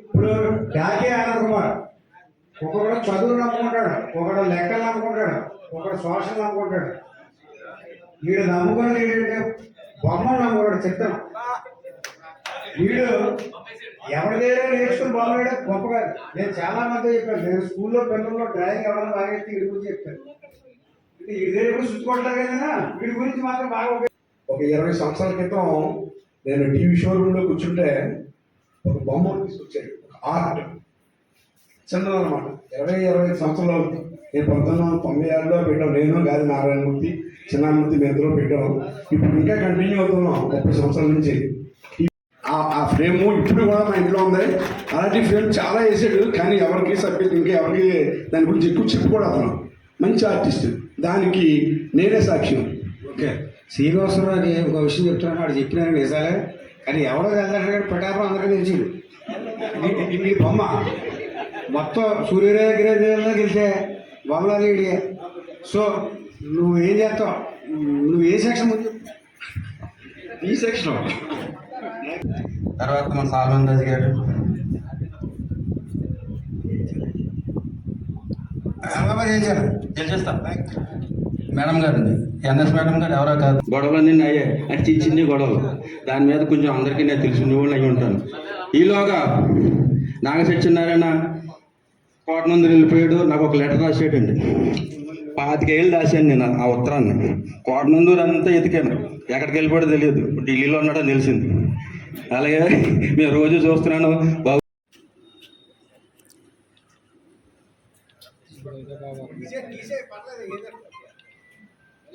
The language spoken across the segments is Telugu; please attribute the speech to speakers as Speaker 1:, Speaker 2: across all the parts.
Speaker 1: ఇప్పుడు డాకే ఆనంద్ కుమార్. ఒకడు చదువు నమ్ముకుంటాడు ఒకడు లెక్కలు నమ్ముకుంటాడు ఒకడు సోషల్ నమ్ముకుంటాడు. వీడు నమ్ముకున్నది ఏంటంటే బొమ్మలు నమ్ముకున్నాడు చిత్తం వీడు ఎవరిదేదో నేర్చుకుని బాగున్నాడు గొప్పగా నేను చాలా మంది చెప్పాను. నేను స్కూల్లో పిల్లల్లో డ్రాయింగ్ ఎవరైనా బాగా ఎత్తి వీడి గురించి చెప్తాను వీడి దగ్గర కూడా చుట్టుకుంటారు కదా వీడి గురించి మాత్రం బాగా
Speaker 2: ఒక ఇరవై సంవత్సరాల క్రితం నేను టీవీ షోరూంలో కూర్చుంటే ఒక బొమ్మ తీసుకొచ్చాడు ఒక ఆర్ట్. చిన్నదన్నమాట. ఇరవై ఇరవై ఐదు సంవత్సరాలు అవుతుంది. నేను పంతొమ్మిది వందల తొంభై ఆరులో పెట్టాం నేను గాది నారాయణమూర్తి చిన్నామూర్తి మేతలో పెట్టాం ఇప్పుడు ఇంకా కంటిన్యూ అవుతున్నాం ముప్పై సంవత్సరాల నుంచి. ఆ- ఫ్రేమ్ ఇప్పుడు కూడా మా ఇంట్లో ఉంది. అలాంటి ఫ్రేమ్ చాలా వేసాడు కానీ ఎవరికి సబ్జెక్ట్ ఇంకా ఎవరికి దాని గురించి ఎక్కువ చెప్పుకోవడం అతను. మంచి ఆర్టిస్ట్. దానికి నేనే సాక్ష్యం
Speaker 1: ఓకే. శ్రీనివాసరావుకి ఒక విషయం చెప్తున్నాను వాడు చెప్పినారు నిజాలే కానీ ఎవడో వెళ్తాడు పిఠాపురం అందరికీ ఈ- ఈ బొమ్మ. మొత్తం సూర్యరేఖలో గెలితే బొమ్మలు ఇడియే సో నువ్వు ఏం చేస్తావు? నువ్వు ఏ సెక్షన్ ముందు
Speaker 2: ఈ సెక్షన్
Speaker 3: తర్వాత మన సాల్మన్ రాజు గారు.
Speaker 1: చేశారు
Speaker 3: గెలిచేస్తా. మేడం గారండి. ఎన్ఎస్ మేడం గారు ఎవరో కాదు. గొడవలన్నీ అయ్యాయి. అంటే చిన్న చిన్న గొడవలు. దాని మీద కొంచెం అందరికీ నేను తెలిసిన వాళ్ళు అయి ఉంటాను. ఈలోగా నాగ సత్యనారాయణ కోటనందులు వెళ్ళిపోయాడు. నాకు ఒక లెటర్ రాసాడండి పాతికేళ్ళు రాశాను నేను ఆ ఉత్తరాన్ని. కోటనందూరు అంతా ఎతికాను. ఎక్కడికి వెళ్ళిపోయాడో తెలియదు. ఢిల్లీలో ఉన్నాడో తెలిసింది. అలాగే మేము రోజు చూస్తున్నాను. బాబు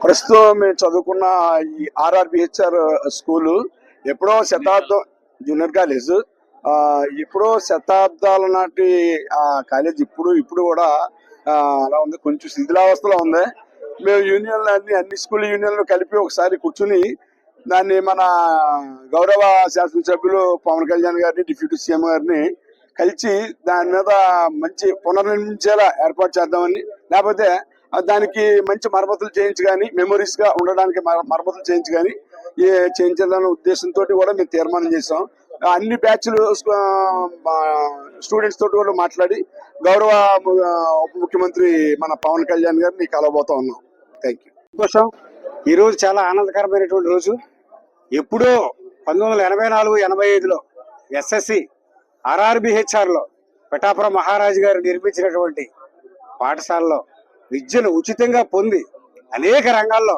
Speaker 2: ప్రస్తుతం మేము చదువుకున్న ఈ ఆర్ఆర్బిహెచ్ఆర్ స్కూలు ఎప్పుడో శతాబ్దం జూనియర్ కాలేజ్. ఆ, ఎప్పుడో శతాబ్దాల నాటి ఆ కాలేజ్ ఇప్పుడు ఇప్పుడు కూడా అలా ఉంది. కొంచెం శిథిలావస్థలో ఉంది. మేము యూనియన్లు అన్ని అన్ని స్కూల్ యూనియన్లు కలిపి ఒకసారి కూర్చుని దాన్ని మన గౌరవ శాసనసభ్యులు పవన్ కళ్యాణ్ గారిని డిప్యూటీ సీఎం గారిని కలిసి దాని మీద మంచి పునర్నిర్మించేలా ఏర్పాటు చేద్దామని లేకపోతే దానికి మంచి మరమ్మతులు చేయించి కానీ మెమొరీస్గా ఉండడానికి మరమ్మతులు చేయించి కానీ ఏ చేయించాలన్న ఉద్దేశంతో కూడా మేము తీర్మానం చేసాం అన్ని బ్యాచ్లు స్టూడెంట్స్ తోటి కూడా మాట్లాడి గౌరవ ఉప ముఖ్యమంత్రి మన పవన్ కళ్యాణ్ గారిని కలవబోతా ఉన్నాం. థ్యాంక్ యూ
Speaker 1: ఈరోజు చాలా ఆనందకరమైనటువంటి రోజు. ఎప్పుడో పంతొమ్మిది వందల ఎనభై నాలుగు ఎనభై ఐదులో ఎస్ఎస్సి ఆర్ఆర్బిహెచ్ఆర్లో పిఠాపురం మహారాజు గారు నిర్మించినటువంటి పాఠశాలలో విద్యను ఉచితంగా పొంది అనేక రంగాల్లో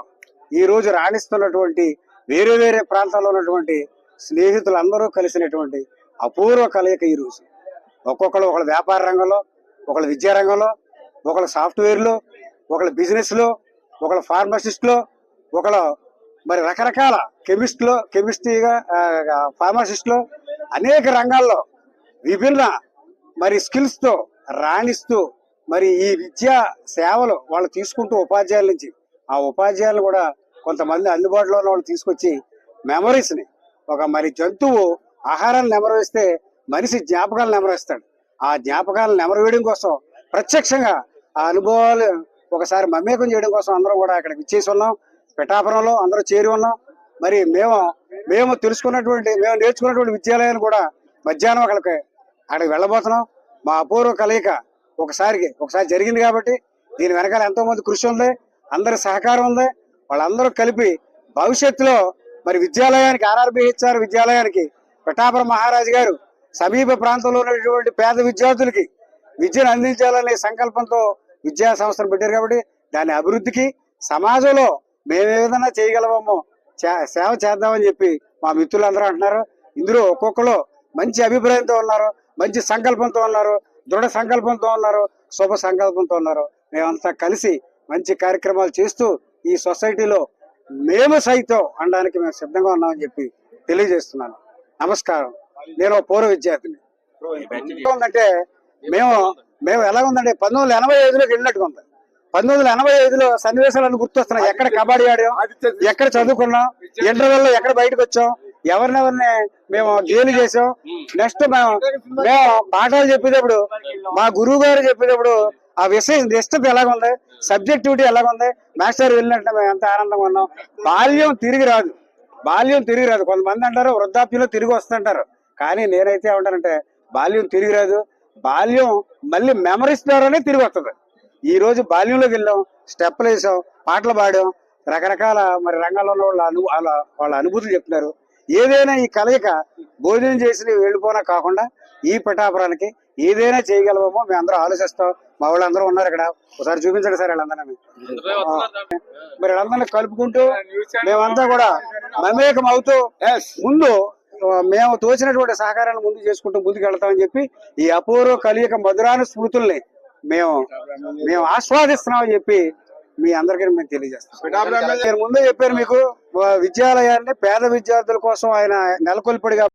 Speaker 1: ఈ రోజు రాణిస్తున్నటువంటి వేరే వేరే ప్రాంతాల్లో ఉన్నటువంటి స్నేహితులందరూ కలిసినటువంటి అపూర్వ కలయిక ఈ రోజు. ఒక్కొక్కరు ఒకళ్ళ వ్యాపార రంగంలో ఒకళ్ళ విద్యా రంగంలో ఒకళ్ళ సాఫ్ట్వేర్లో ఒకళ్ళ బిజినెస్లో ఒకళ్ళ ఫార్మసిస్ట్లో ఒకళ్ళ మరి రకరకాల కెమిస్ట్లో కెమిస్ట్రీగా ఫార్మసిస్ట్లో అనేక రంగాల్లో విభిన్న మరి స్కిల్స్తో రాణిస్తూ మరి ఈ విద్యా సేవలు వాళ్ళు తీసుకుంటూ ఉపాధ్యాయుల నుంచి ఆ ఉపాధ్యాయులు కూడా కొంతమంది అందుబాటులో ఉన్న వాళ్ళు తీసుకొచ్చి మెమరీస్ని ఒక మరి జంతువు ఆహారాన్ని నెమరవేస్తే మనిషి జ్ఞాపకాలను నెమరేస్తాడు. ఆ జ్ఞాపకాలను నెమరవేయడం కోసం ప్రత్యక్షంగా ఆ అనుభవాలు ఒకసారి మమేకం చేయడం కోసం అందరం కూడా అక్కడికి ఇచ్చేసి ఉన్నాం. పిఠాపురంలో అందరూ చేరి ఉన్నాం. మరి మేము మేము తెలుసుకున్నటువంటి మేము నేర్చుకున్నటువంటి విద్యాలయాన్ని కూడా మధ్యాహ్నం అక్కడికి అక్కడికి వెళ్ళబోతున్నాం. మా అపూర్వ కలయిక ఒకసారికి ఒకసారి జరిగింది కాబట్టి దీని వెనకాల ఎంతో మంది కృషి ఉంది అందరి సహకారం ఉంది. వాళ్ళందరూ కలిపి భవిష్యత్తులో మరి విద్యాలయానికి ఆర్ఆర్బిహెచ్ఆర్ విద్యాలయానికి పిఠాపురం మహారాజు గారు సమీప ప్రాంతంలో ఉన్నటువంటి పేద విద్యార్థులకి విద్యను అందించాలనే సంకల్పంతో విద్యా సంస్థను పెట్టారు కాబట్టి దాని అభివృద్ధికి సమాజంలో మేము ఏ విధంగా చేయగలమో సేవ చేద్దామని చెప్పి మా మిత్రులందరూ అంటున్నారు. ఇందులో ఒక్కొక్కరు మంచి అభిప్రాయంతో ఉన్నారు మంచి సంకల్పంతో ఉన్నారు. దృఢ సంకల్పంతో ఉన్నారు శుభ సంకల్పంతో ఉన్నారు. మేమంతా కలిసి మంచి కార్యక్రమాలు చేస్తూ ఈ సొసైటీలో మేము సైతం అనడానికి మేము సిద్ధంగా ఉన్నామని చెప్పి తెలియజేస్తున్నాను. నమస్కారం. నేను పూర్వ విద్యార్థిని. ఉందంటే మేము మేము ఎలా ఉందంటే పంతొమ్మిది వందల ఎనభై ఐదులోకి వెళ్ళినట్టుగా ఉంది. పంతొమ్మిది వందల ఎనభై ఐదులో సన్నివేశాలను గుర్తొస్తున్నాయి. ఎక్కడ కబడ్డీ ఆడాం ఎక్కడ చదువుకున్నాం ఇంటర్వెల్లో ఎక్కడ బయటకు వచ్చాం ఎవరినెవరిని మేము గేలు చేసాం. నెక్స్ట్ మేము మేము పాఠాలు చెప్పేటప్పుడు మా గురువు గారు చెప్పేటప్పుడు ఆ విషయం నిష్టత ఎలాగుంది? సబ్జెక్టివిటీ ఎలాగుంది? మాస్టర్ వెళ్ళినట్టు మేము ఎంత ఆనందంగా ఉన్నాం. బాల్యం తిరిగి రాదు. బాల్యం తిరిగి రాదు. కొంతమంది అంటారు వృద్ధాప్యంలో తిరిగి వస్తుంటారు. కానీ నేనైతే ఏమంటానంటే బాల్యం తిరిగి రాదు. బాల్యం మళ్ళీ మెమరీస్ ద్వారానే తిరిగి వస్తుంది. ఈ రోజు బాల్యంలోకి వెళ్ళాం స్టెప్లు వేసాం పాటలు పాడాం. రకరకాల మరి రంగాల్లో ఉన్న వాళ్ళ అను వాళ్ళ వాళ్ళ అనుభూతులు చెప్తున్నారు. ఏదైనా ఈ కలయిక భోజనం చేసి వెళ్ళిపోనా కాకుండా ఈ పిఠాపురానికి ఏదైనా చేయగలమో మేము అందరూ ఆలోచిస్తాం. మా వాళ్ళందరూ ఉన్నారు ఇక్కడ. ఒకసారి చూపించండి సార్ వీళ్ళందరినీ. మరి వీళ్ళందరినీ కలుపుకుంటూ మేమంతా కూడా మమేకం అవుతూ ముందు మేము తోచినటువంటి సహకారాన్ని ముందు చేసుకుంటూ ముందుకు వెళ్తామని చెప్పి ఈ అపూర్వ కలియక మధురాను స్మృతుల్ని మేము మేము ఆస్వాదిస్తున్నామని చెప్పి మీ అందరికీ మేము తెలియజేస్తాం ముందే చెప్పాను మీకు విద్యాలయాన్ని పేద విద్యార్థుల కోసం ఆయన నెలకొల్పడిగా